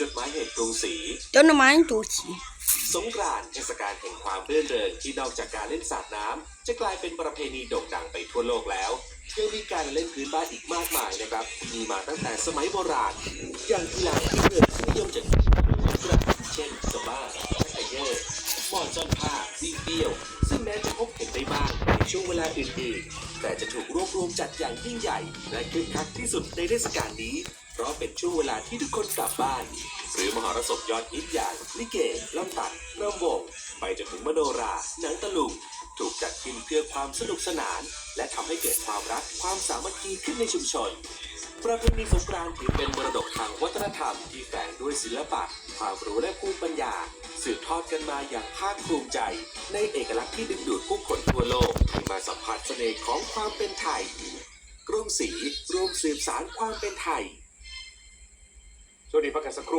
จดหมายเหตุกรุงศรี จดหมายตัวสีสงกรานต์เทศกาลแห่งความเรื่นเริงที่นอกจากการเล่นสาดน้ำจะกลายเป็นประเพณีโด่งดังไปทั่วโลกแล้วยังมีการเล่นพื้นบ้านอีกมากมายนะครับ มีมาตั้งแต่สมัยโบราณ อย่างกีฬาที่เกิดนิยมจากญี่ปุ่นเช่นสบ้าชักเยอร์หมอนจอนผ้าวิ่งเดียว ซึ่งแม้จะพบเห็นได้บ้างในช่วงเวลาอื่นๆ แต่จะถูกรวบรวมจัดอย่างยิ่งใหญ่ และคึกคักที่สุดในเทศกาลนี้ เพราะเป็นช่วงเวลาที่ทุกคนกลับบ้าน หรือมหรสพยอดฮิตอย่างลิเกลำตัดรำวงไปจนถึงมโนราหนังตะลุงถูกจัดขึ้นเพื่อความสนุกสนาน และทำให้เกิดความรักความสามัคคีขึ้นในชุมชนประเพณีสงกรานต์ถือเป็นมรดกทางวัฒนธรรมที่แฝงด้วยศิลปะ ความรู้และภูมิปัญญา สืบทอดกันมาอย่างภาคภูมิใจ ในเอกลักษณ์ที่ดึงดูดผู้ สัมผัสเสน่ห์ของความเป็นไทยกรุงศรีรวมสืบสารความเป็นไทยช่วงนี้พักกันสักครู่